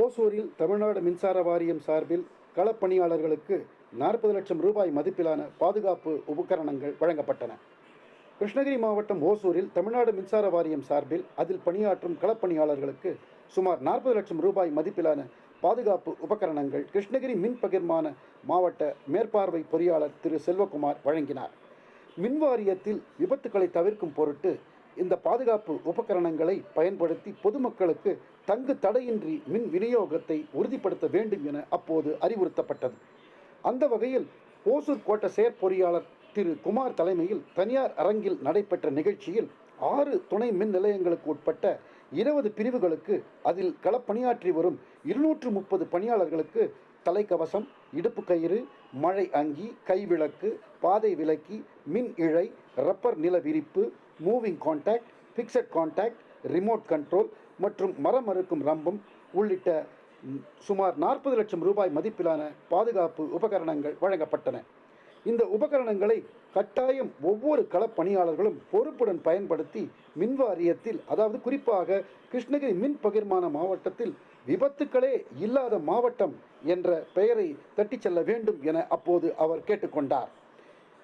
ஓசூரில் தமிழ்நாடு மின்சார வாரியம் சார்பில் களப்பணியாளர்களுக்கு நாற்பது லட்சம் ரூபாய் மதிப்பிலான பாதுகாப்பு உபகரணங்கள் வழங்கப்பட்டன. கிருஷ்ணகிரி மாவட்டம் ஓசூரில் தமிழ்நாடு மின்சார வாரியம் சார்பில் அதில் பணியாற்றும் களப்பணியாளர்களுக்கு சுமார் நாற்பது லட்சம் ரூபாய் மதிப்பிலான பாதுகாப்பு உபகரணங்கள் கிருஷ்ணகிரி மின் பகிர்மான மாவட்ட மேற்பார்வை பொறியாளர் திரு செல்வகுமார் வழங்கினார். மின் வாரியத்தில் விபத்துக்களை தவிர்க்கும் பொருட்டு இந்த பாதுகாப்பு உபகரணங்களை பயன்படுத்தி பொதுமக்களுக்கு தங்கு தடையின்றி மின் விநியோகத்தை உறுதிப்படுத்த வேண்டும் என அப்போது அறிவுறுத்தப்பட்டது. அந்த வகையில் ஓசூர் கோட்ட செயற்பொறியாளர் திரு குமார் தலைமையில் தனியார் அரங்கில் நடைபெற்ற நிகழ்ச்சியில் ஆறு துணை மின் நிலையங்களுக்கு உட்பட்ட இருபது பிரிவுகளுக்கு அதில் களப்பணியாற்றி வரும் இருநூற்று முப்பது பணியாளர்களுக்கு தலைக்கவசம் இடுப்பு கயிறு மழை அங்கி கைவிளக்கு பாதை விலக்கி மின் இழை ரப்பர் நில விரிப்பு moving contact fixed contact remote control மற்றும் மரம் அறுக்கும் ரம்பம் உள்ளிட்ட சுமார் நாற்பது லட்சம் ரூபாய் மதிப்பிலான பாதுகாப்பு உபகரணங்கள் வழங்கப்பட்டன. இந்த உபகரணங்களை கட்டாயம் ஒவ்வொரு களப்பணியாளர்களும் பொறுப்புடன் பயன்படுத்தி மின் வாரியத்தில் அதாவது குறிப்பாக கிருஷ்ணகிரி மின் பகிர்மான மாவட்டத்தில் விபத்துக்களே இல்லாத மாவட்டம் என்ற பெயரை தட்டிச் செல்ல வேண்டும் என அப்போது அவர் கேட்டுக்கொண்டார்.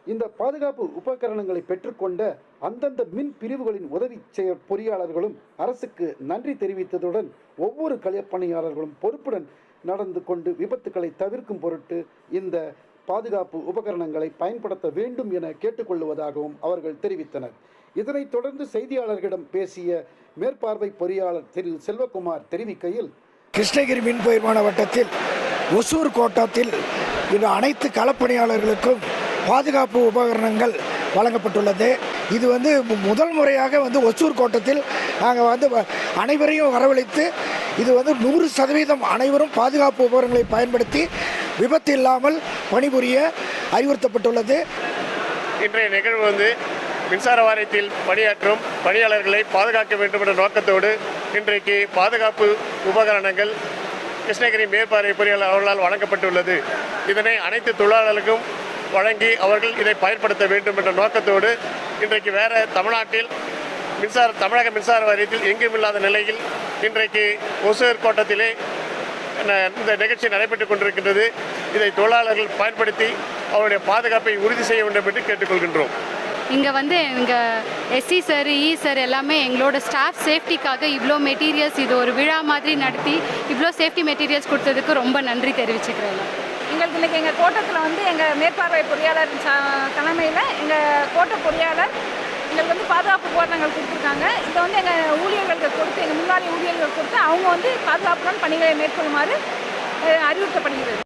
இந்த பாதுகாப்பு உபகரணங்களை பெற்றுக்கொண்ட அந்தந்த மின் பிரிவுகளின் உதவி செய பொறியாளர்களும் அரசுக்கு நன்றி தெரிவித்ததுடன் ஒவ்வொரு களப்பணியாளர்களும் பொறுப்புடன் நடந்து கொண்டு விபத்துக்களை தவிர்க்கும் பொருட்டு இந்த பாதுகாப்பு உபகரணங்களை பயன்படுத்த வேண்டும் என கேட்டுக்கொள்வதாகவும் அவர்கள் தெரிவித்தனர். இதனைத் தொடர்ந்து செய்தியாளர்களிடம் பேசிய மேற்பார்வை பொறியாளர் திரு செல்வகுமார் தெரிவிக்கையில் கிருஷ்ணகிரி மின் மாவட்டத்தில் ஒசூர் கோட்டத்தில் இந்த அனைத்து களப்பணியாளர்களுக்கும் பாதுகாப்பு உபகரணங்கள் வழங்கப்பட்டுள்ளது. இது வந்து மு- முதல் முறையாக வந்து ஒசூர் கோட்டத்தில் நாங்கள் வந்து வ- அனைவரையும் வரவழைத்து இது வந்து நூறு சதவீதம் அனைவரும் பாதுகாப்பு உபகரணங்களை பயன்படுத்தி விபத்து இல்லாமல் பணிபுரிய அறிவுறுத்தப்பட்டுள்ளது. இன்றைய நிகழ்வு வந்து மின்சார வாரியத்தில் பணியாற்றும் பணியாளர்களை பாதுகாக்க வேண்டும் என்ற நோக்கத்தோடு இன்றைக்கு பாதுகாப்பு உபகரணங்கள் கிருஷ்ணகிரி மேற்பார்வை பொறியாளர் அவர்களால் வழங்கப்பட்டுள்ளது. இதனை அனைத்து தொழிலாளர்களுக்கும் வழங்கி அவர்கள் இதை பயன்படுத்த வேண்டும் என்ற நோக்கத்தோடு இன்றைக்கு வேறு தமிழ்நாட்டில் மின்சார தமிழக மின்சார வாரியத்தில் எங்கும் இல்லாத நிலையில் இன்றைக்கு ஒசூர் கோட்டத்திலே இந்த நிகழ்ச்சி நடைபெற்றுக் கொண்டிருக்கின்றது. இதை தொழிலாளர்கள் பயன்படுத்தி அவருடைய பாதுகாப்பை உறுதி செய்ய வேண்டும் என்று கேட்டுக்கொள்கின்றோம். இங்கே வந்து இங்கே எஸ்சி சார் இ சார் எல்லாமே எங்களோட ஸ்டாஃப் சேஃப்டிக்காக இவ்வளோ மெட்டீரியல்ஸ் இது ஒரு விழா மாதிரி நடத்தி இவ்வளோ சேஃப்டி மெட்டீரியல்ஸ் கொடுத்ததுக்கு ரொம்ப நன்றி தெரிவிச்சுக்கிறேன். எங்களுக்கு இன்றைக்கி எங்கள் கோட்டத்தில் வந்து எங்கள் மேற்பார்வை பொறியாளர் தலைமையில் எங்கள் கோட்ட பொறியாளர் எங்களுக்கு வந்து பாதுகாப்பு போராட்டங்கள் கொடுத்துருக்காங்க. இதை வந்து எங்கள் ஊழியர்களுக்கு கொடுத்து எங்கள் முன்னாடி ஊழியர்களுக்கு கொடுத்து அவங்க வந்து பாதுகாப்புடன் பணிகளை மேற்கொள்ளுமாறு அறிவுறுத்தப்படுகிறது.